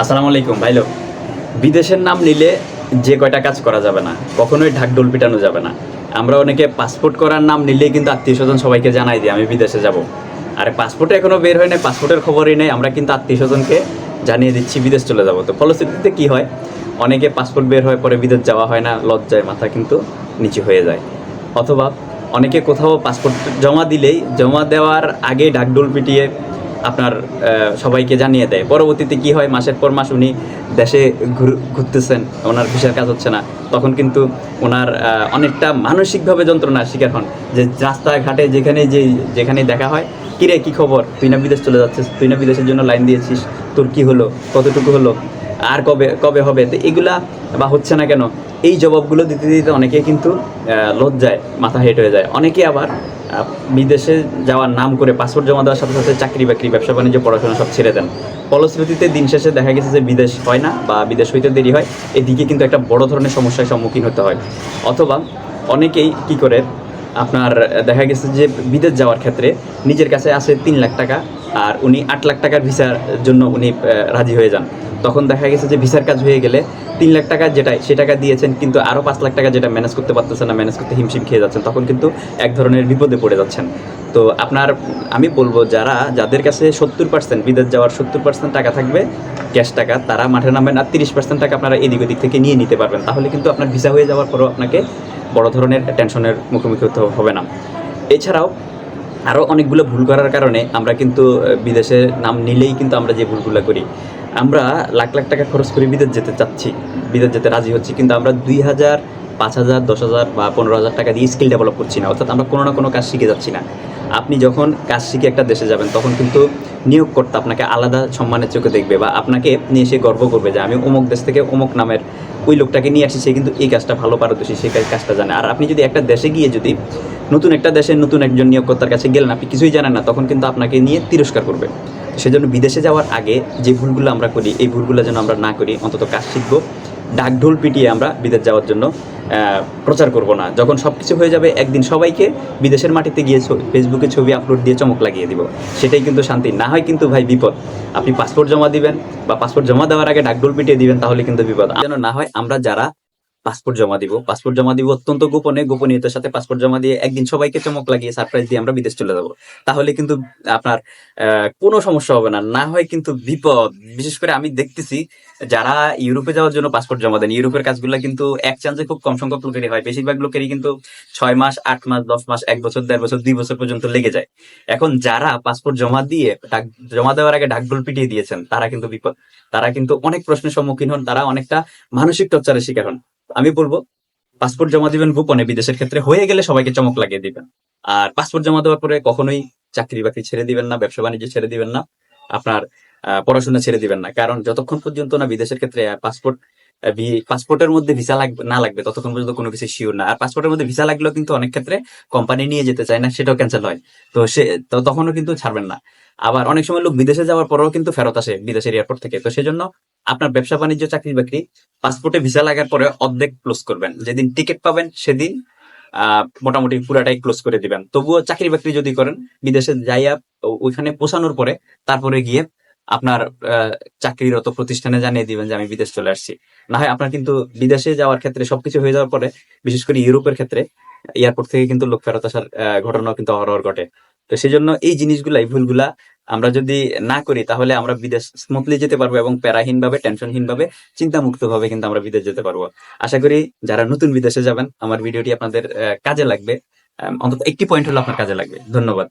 আসসালামু আলাইকুম ভাইলো বিদেশের নাম নিলে যে কয়টা কাজ করা যাবে না, কখনোই ঢাকঢোল পিটানো যাবে না। আমরা অনেকে পাসপোর্ট করার নাম নিলেই কিন্তু আত্মীয় স্বজন সবাইকে জানাই দিই, আমি বিদেশে যাব। আর পাসপোর্টে এখনও বের হয় নাই, পাসপোর্টের খবরই নেই, আমরা কিন্তু আত্মীয় স্বজনকে জানিয়ে দিচ্ছি, বিদেশ চলে যাব। তো ফলশ্রুতিতে কি হয়, অনেকে পাসপোর্ট বের হয়, পরে বিদেশ যাওয়া হয় না, লজ্জায় মাথা কিন্তু নিচু হয়ে যায়। অথবা অনেকে কোথাও পাসপোর্ট জমা দিলেই, জমা দেওয়ার আগে ঢাকঢোল পিটিয়ে আপনার সবাইকে জানিয়ে দেয়। পরবর্তীতে কি হয়? মাসের পর মাস উনি দেশে ঘুর- ঘুরতেছেন। ওনার ভিসার কাজ হচ্ছে না। তখন কিন্তু ওনার অনেকটা মানসিকভাবে যন্ত্রণার শিকার হন। যে রাস্তাঘাটে যেখানে যে যেখানে দেখা হয়, কিরে, কি খবর? তুই না বিদেশ চলে যাচ্ছিস? তুই না বিদেশের জন্য লাইন দিয়েছিস? তোর কি হলো? কতটুকু হলো? আর কবে কবে হবে? তো এগুলা বা হচ্ছে না কেন? এই জবাবগুলো দিতে দিতে অনেকে কিন্তু লজ্জায়, মাথা হেট হয়ে যায়। অনেকে আবার বিদেশে যাওয়ার নাম করে পাসপোর্ট জমা দেওয়ার সাথে সাথে চাকরি বাকরি, ব্যবসা বাণিজ্য, পড়াশোনা সব ছেড়ে দেন। ফলশ্রুতিতে দিন শেষে দেখা গেছে যে বিদেশ হয় না বা বিদেশ হইতে দেরি হয়, এদিকে কিন্তু একটা বড় ধরনের সমস্যার সম্মুখীন হতে হয়। অথবা অনেকেই কি করে, আপনার, দেখা গেছে যে বিদেশ যাওয়ার ক্ষেত্রে নিজের কাছে আছে তিন লাখ টাকা, আর উনি আট লাখ টাকার ভিসার জন্য উনি রাজি হয়ে যান। তখন দেখা গেছে যে ভিসার কাজ হয়ে গেলে তিন লাখ টাকা যেটা, সে টাকা দিয়েছেন, কিন্তু আরও পাঁচ লাখ টাকা যেটা ম্যানেজ করতে পারতেছেন না ম্যানেজ করতে হিমশিম খেয়ে যাচ্ছেন, তখন কিন্তু এক ধরনের বিপদে পড়ে যাচ্ছেন। তো আপনার, আমি বলব যারা, যাদের কাছে সত্তর পার্সেন্ট বিদেশ যাওয়ার সত্তর পার্সেন্ট টাকা থাকবে ক্যাশ টাকা, তারা মাঠে নামবেন আর তিরিশ পার্সেন্ট টাকা আপনারা এদিক ওদিক থেকে নিয়ে নিতে পারবেন। তাহলে কিন্তু আপনার ভিসা হয়ে যাওয়ার পরও আপনাকে বড় ধরনের টেনশনের মুখোমুখি হতে হবে না। এছাড়াও আরও অনেকগুলো ভুল করার কারণে আমরা কিন্তু বিদেশে নাম নিলেই কিন্তু আমরা যে ভুলগুলো করি আমরা লাখ লাখ টাকা খরচ করে বিদেশ যেতে চাচ্ছি, বিদেশ যেতে রাজি হচ্ছি, কিন্তু আমরা দুই হাজার, পাঁচ হাজার, দশ হাজার বা পনেরো হাজার টাকা দিয়ে স্কিল ডেভেলপ করছি না, অর্থাৎ আমরা কোনো না কোনো কাজ শিখে যাচ্ছি না। আপনি যখন কাজ শিখে একটা দেশে যাবেন, তখন কিন্তু নিয়োগকর্তা আপনাকে আলাদা সম্মানের চোখে দেখবে বা আপনাকে নিয়ে সে গর্ব করবে যে, আমি অমুক দেশ থেকে অমুক নামের ওই লোকটাকে নিয়ে আসি, সে কিন্তু এই কাজটা ভালো পারদর্শী, সে কাজ- কাজটা জানে। আর আপনি যদি একটা দেশে গিয়ে যদি নতুন একটা দেশের নতুন একজন নিয়োগকর্তার কাছে গেলেন, আপনি কিছুই জানেন না, তখন কিন্তু আপনাকে নিয়ে তিরস্কার করবে। সেজন্য বিদেশে যাওয়ার আগে যে ভুলগুলো আমরা করি, এই ভুলগুলো যেন আমরা না করি, অন্তত কাজ শিখব। ডাকঢোল পিটিয়ে আমরা বিদেশ যাওয়ার জন্য প্রচার করব না। যখন সব কিছু হয়ে যাবে, একদিন সবাইকে বিদেশের মাটিতে গিয়ে ফেসবুকে ছবি আপলোড দিয়ে চমক লাগিয়ে দিব। সেটাই কিন্তু শান্তি। না হয় কিন্তু ভাই বিপদ। আপনি পাসপোর্ট জমা দিবেন বা পাসপোর্ট জমা দেওয়ার আগে ডাকডোল পিটিয়ে দিবেন, তাহলে কিন্তু বিপদ। যেন না হয় আমরা যারা পাসপোর্ট জমা দিব। পাসপোর্ট জমা দিব অত্যন্ত গোপনে। গোপনীয়তার সাথে পাসপোর্ট জমা দিয়ে একদিন সবাইকে চমক লাগিয়ে সারপ্রাইজ দিয়ে আমরা বিদেশ চলে যাব। তাহলে কিন্তু আপনার কোনো সমস্যা হবে না। না হয় কিন্তু বিপদ। বিশেষ করে আমি দেখতেছি, যারা ইউরোপে যাওয়ার জন্য পাসপোর্ট জমা দেন, ইউরোপের কাজগুলো কিন্তু এক চান্সে খুব কম সংখ্যক লোকেরই হয়। বেশিরভাগ লোকেরই কিন্তু ছয় মাস, আট মাস, দশ মাস, এক বছর, দেড় বছর, দুই বছর পর্যন্ত লেগে যায়। এখন যারা পাসপোর্ট জমা দিয়ে ডাক, জমা দেওয়ার আগে ডাকডোল পিটিয়ে দিয়েছেন, তারা কিন্তু বিপদ, তারা কিন্তু অনেক প্রশ্নের সম্মুখীন হন, তারা অনেকটা মানসিক টর্চারের শিকার হন। আমি বলব পাসপোর্ট জমা দিবেন গোপনে, বিদেশের ক্ষেত্রে হয়ে গেলে সবাইকে চমক লাগিয়ে দিবেন। আর পাসপোর্ট জমা দেওয়ার পরে কখনোই চাকরি বাকরি ছেড়ে দিবেন না, ব্যবসা বাণিজ্য ছেড়ে দিবেন না, আপনার পড়াশোনা ছেড়ে দিবেন না। কারণ যতক্ষণ পর্যন্ত না বিদেশের ক্ষেত্রে পাসপোর্ট পাসপোর্টের মধ্যে ভিসা লাগবে, না লাগবে, ততক্ষণ পর্যন্ত কোনো কিছু শিওর না। আর পাসপোর্টের মধ্যে ভিসা লাগলেও কিন্তু অনেক ক্ষেত্রে কোম্পানি নিয়ে যেতে চায় না, সেটাও ক্যান্সেল হয়। তো সে, তো তখনও কিন্তু ছাড়বেন না। আবার অনেক সময় লোক বিদেশে যাওয়ার পরেও কিন্তু ফেরত আসে বিদেশের এয়ারপোর্ট থেকে। তো সেজন্য আপনার ব্যবসা বাণিজ্য, চাকরি বাকরি পাসপোর্টে ভিসা লাগার পরে অর্ধেক ক্লোজ করবেন। যেদিন টিকিট পাবেন সেদিন মোটামুটি পুরাটাই ক্লোজ করে দিবেন। তবুও চাকরি বাকরি যদি করেন, বিদেশে যাইয়া ওইখানে পৌঁছানোর পরে তারপরে গিয়ে আপনার চাকরিরত প্রতিষ্ঠানে জানিয়ে দিবেন যে আমি বিদেশ চলে আসছি। না হয় আপনার কিন্তু বিদেশে যাওয়ার ক্ষেত্রে সবকিছু হয়ে যাওয়ার পরে, বিশেষ করে ইউরোপের ক্ষেত্রে এয়ারপোর্ট থেকে কিন্তু লোক ফেরত আসার ঘটনাও কিন্তু অহরহ ঘটে। তো সেই জন্য এই জিনিসগুলা এই ভুলগুলা আমরা যদি না করি, তাহলে আমরা বিদেশ স্মুথলি যেতে পারব এবং প্যারাহীন ভাবে টেনশনহীন ভাবে চিন্তামুক্ত ভাবে কিন্তু আমরা বিদেশ যেতে পারব। আশা করি যারা নতুন বিদেশে যাবেন, আমার ভিডিওটি আপনাদের কাজে লাগবে। অন্তত একটি পয়েন্ট হলো আপনার কাজে লাগবে। ধন্যবাদ।